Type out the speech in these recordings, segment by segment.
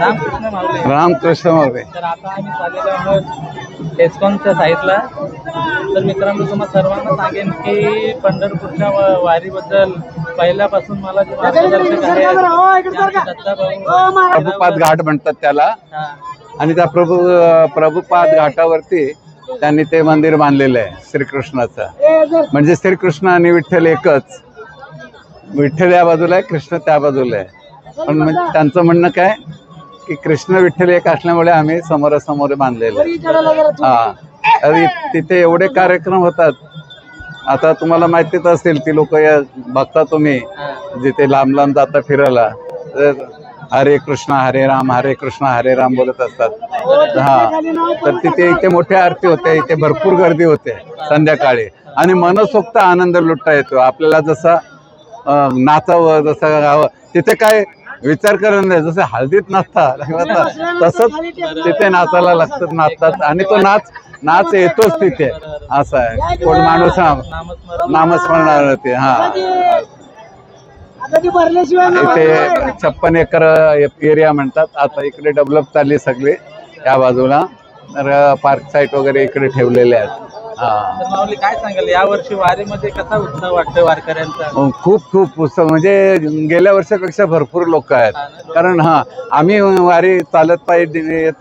रामकृष्ण मावळे. तर आता आम्ही चाललेलो आहोत एस्कॉनच्या साईडला तर मित्रांनो तुम्हाला सर्वांना सांगेन की पंढरपूरच्या वारीबद्दल पहिल्यापासून मला जे मार्गदर्शक आहे त्यांचे दत्ताभाऊ प्रभुपाद घाट म्हणतात त्याला. हा. आणि त्या प्रभू प्रभुपाद घाटावरती त्यांनी ते मंदिर बांधलेलं आहे श्रीकृष्णाचं. म्हणजे श्रीकृष्ण आणि विठ्ठल एकच. विठ्ठल या बाजूला आहे कृष्ण त्या बाजूला आहे. पण म्हणजे त्यांचं म्हणणं काय? की कृष्ण विठ्ठल एक असल्यामुळे आम्ही समोरासमोर बांधलेलं. हा. तरी तिथे एवढे कार्यक्रम होतात. आता तुम्हाला माहितीच असेल ती लोक बघता तुम्ही जिथे लांब लांब जाता फिरायला. तर हरे कृष्ण हरे राम हरे कृष्ण हरे राम बोलत असतात. हा. तर तिथे इथे मोठ्या आरती होते इथे भरपूर गर्दी होते संध्याकाळी. आणि मनसोक्त आनंद लुटता येतो. आपल्याला जसा नाचावं जसं गावं तिथे काय विचार करत नाही जसं हळदीत नाचतात. तसंच तिथे नाचायला लागतात नाचतात. आणि तो नाच नाच येतोच तिथे. असं आहे. कोण माणूस नामस्मरण ते हा. इथे. छप्पन एकर एरिया म्हणतात. आता इकडे डेव्हलप चालली सगळी त्या बाजूला. तर पार्क साईट वगैरे इकडे ठेवलेले आहेत. हा. तर माऊली काय सांगाल? या वर्षी वारीमध्ये कसा उत्साह वाटतोय वारकऱ्यांचा? खूप खूप उत्सव म्हणजे गेल्या वर्षापेक्षा भरपूर लोक आहेत. कारण हा आम्ही वारी चालत पायी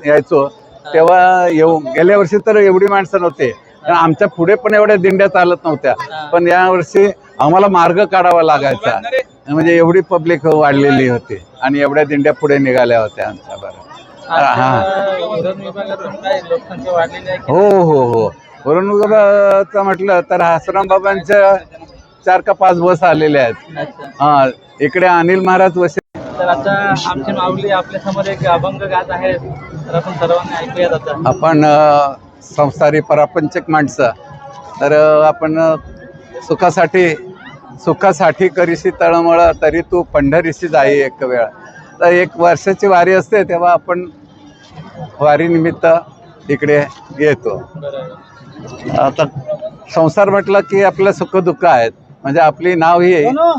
यायचो. तेव्हा येऊ गेल्या वर्षी तर एवढी माणसं नव्हते. कारण आमच्या पुढे पण एवढ्या दिंड्या चालत नव्हत्या. पण या वर्षी आम्हाला मार्ग काढावा लागायचा. म्हणजे एवढी पब्लिक वाढलेली होती. आणि एवढ्या दिंड्या पुढे निघाल्या होत्या आमच्या बरं हा आता उरण विभागातून काय लोकसंख्या वाढलेली आहे की हो हो हो. औरंगाबादचं म्हटलं तर आश्रम बाबांच्या चार का पाच बस आलेल्या आहेत. हा इकडे अनिल महाराज वसे तर आता आमची माऊली आपल्यासमोर एक अभंग गात आहे. तर आपण सर्वांनी ऐकूयात आता. आपण संसारी परापंचक माणसं. तर आपण सुखासाठी सुखासाठी करीशी तळमळ तरी तू पंढरीशी जाई एक वेळ. तर एक वर्षाची वारी असते तेव्हा आपण वारीनिमित्त इकडे येतो. आता संसार म्हटलं की आपलं सुखदुःख आहेत. म्हणजे आपली नाव ही हो,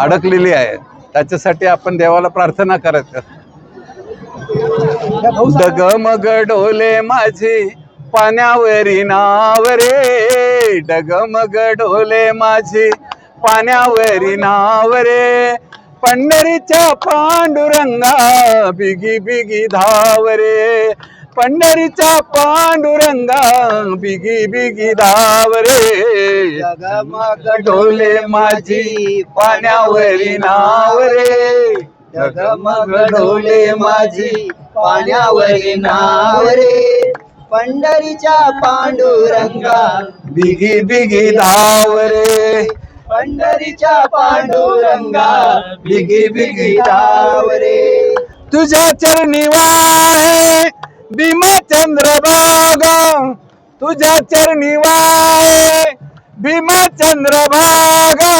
अडकलेली आहे. त्याच्यासाठी आपण देवाला प्रार्थना करत डगमग डोले माझी पाण्यावरी नाव रे. डगमग डोले माझी पाण्यावरी नाव रे. पंढरीच्या पांडुरंगा बिगी बिगी धाव रे. पंढरीच्या पांडुरंगा बिगी बिगी धाव रे माझी पाण्यावरी नाव रे ढोले माझी पाण्यावरी नाव रे पंढरीच्या पांडुरंगा बिगी बिगी धाव रे पंढरीच्या पांडुरंगा बिगी बिगी धावरे. तुझ्या चरणी वाहे. भीमा चंद्रभागा तुझ्या चरणी वाय. भीमा चंद्रभागा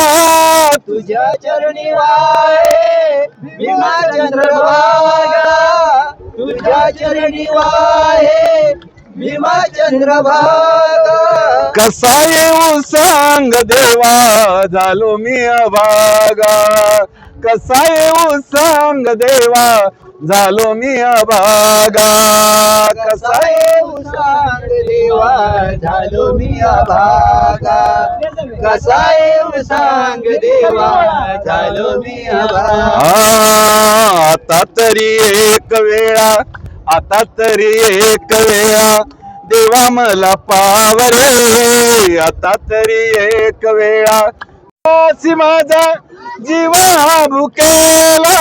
तुझ्या चरणी वाय. भीमा चंद्रभागा तुझ्या चरणी वाय. भीमा चंद्रभागा. कसा येऊ सांग देवा झालो मी अभागा. कसा येऊ सांग देवा झालो मी अभागा कसा येऊ सांग देवा झालो मी अभागा कसा येऊ सांग देवा झालो मी अभागा आता तरी एक वेळा आता तरी एक वेळा. देवा मला पावरे आता तरी एक वेळा माझा जीव हा भुकेला.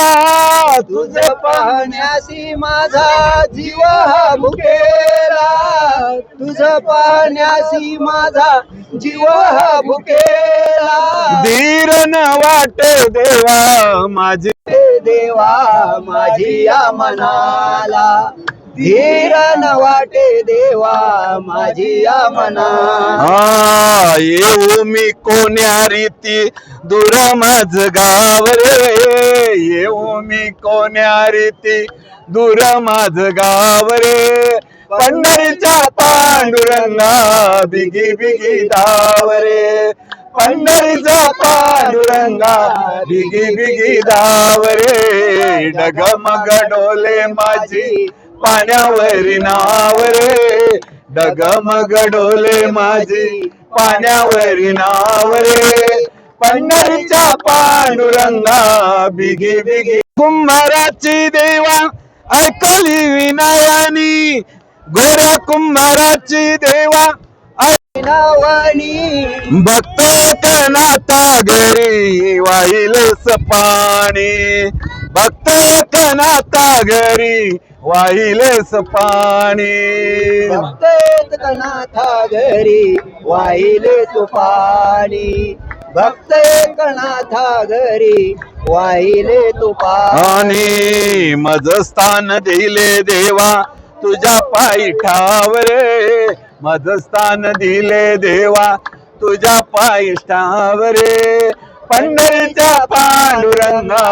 तुझ पाहण्याशी माझा जीव हा भुकेला. तुझ पाहण्याशी माझा जीव हा भुकेला. धीर न वाटे देवा माझी. देवा माझी या मनाला. धीर न वाटे देवा माझी या मना हा येऊ मी कोण्या रीती दूर माझ गाव रे येऊ मी कोण्या रीती दूर माझ गाव रे पंढरीच्या पांडुरंगा बिगी बिगी धाव रे पंढरीचा पांडुरंगा बिगी बिगी धावरे डगमग डोले माझी पाण्यावरी नावरे डगमग डोले माझी पाण्यावरी नावरे पंढरीच्या पांडुरंगा बिगी बिगी. कुंभाराची देवा ऐकली विनयानी. गोऱ्या कुंभाराची देवा भक्त कनाता घरी वाहिलस पाणी भक्त कनाता घरी वाहिलस पाणी भक्त घरी वाहिले तू पाणी भक्त कनाथा घरी वाहिले तू पाणी आणि मज स्थान दिले देवा तुझ्या पायी ठावरे मज स्थान दिले देवा तुझ्या पायी ठावरे पंढरीच्या पांडुरंगा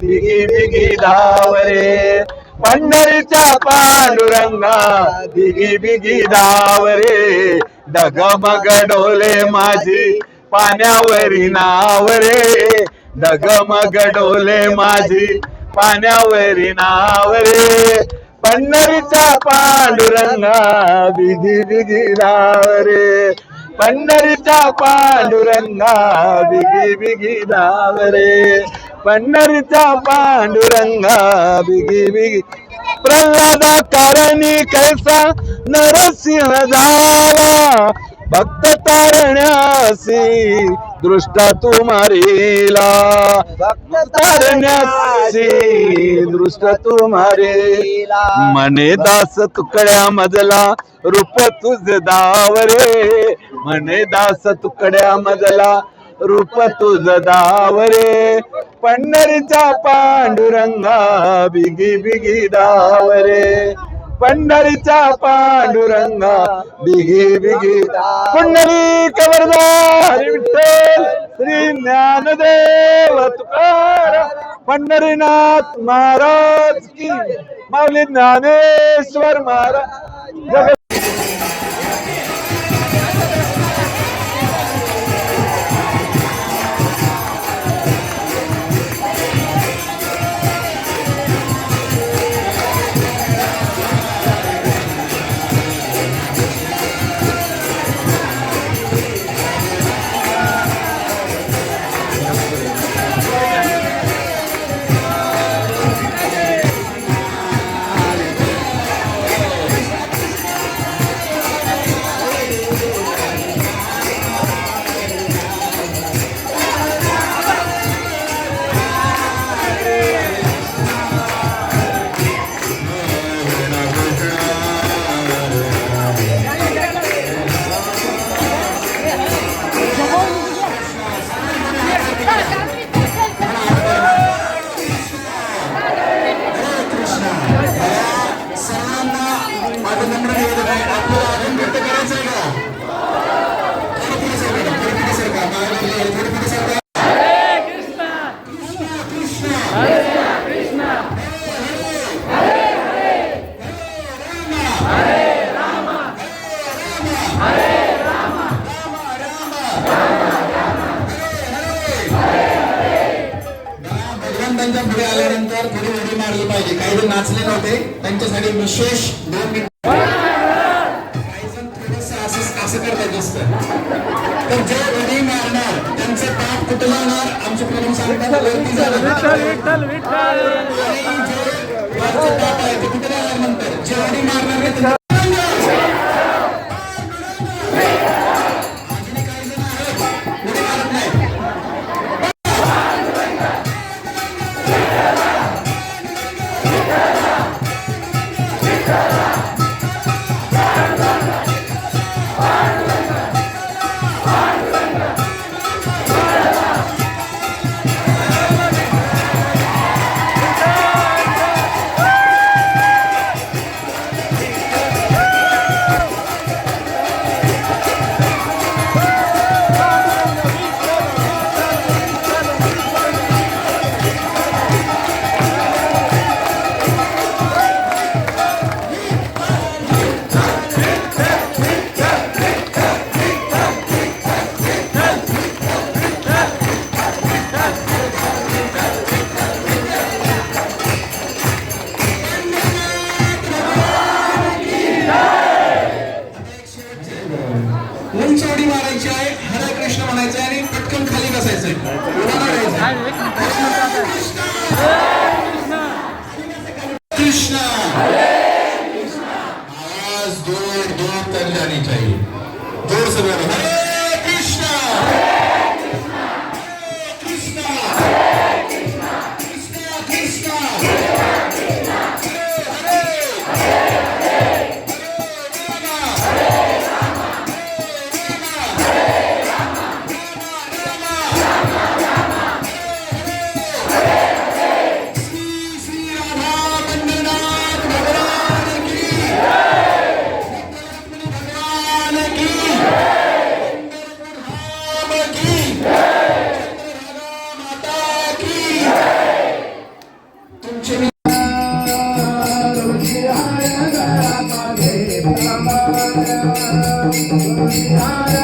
बिगी बिगी धावरे. पंढरीच्या पांडुरंगा बिगी बिगी दावरे डगमग डोले माझी पाण्यावरी नावरे. डगमग डोले माझी पाण्यावरी नावरे. पंढरीचा पांडुरंगा बिगी बिगी दावरे. पंढरीचा पांडुरंगा बिगी बिगी दावरे. पंढरीचा पांडुरंगा बिगी बिगी. प्रल्हादा कारणी कैसा नरसिंह झाला. भक्त तारण्यासी दृष्टा तू मारीला. भक्त तारण्यासी दृष्ट तू मारेला. मने दास तुकड्या मजला रूप तुझ दावरे. मने दास तुकड्या मजला रूप तुझ दावरे. पंढरीचा पांडुरंगा बिगी बिगी दावरे. पंढरीचा पांडुरंगा बिगी बिगी पुंडली कवरदार विठ्ठल श्री ज्ञानदेव तुकाराम पंढरीनाथ महाराज की. माऊली ज्ञानेश्वर महाराज. मारली पाहिजे. काही जण नाचले नव्हते. त्यांच्यासाठी विशेष दोन मिनिट. काही जण थोडंसं असं असं करतात जास्त. तर जे उडी मारणार त्यांचे पाप कुठे जाणार आमचे प्रभू सांगतात वरती जाणार. आणि जे वरचे पाप आहे ते कुठे जाणार नंतर? जे उडी मारणार 네. ತೋರಿಸಬಹುದು Yeah.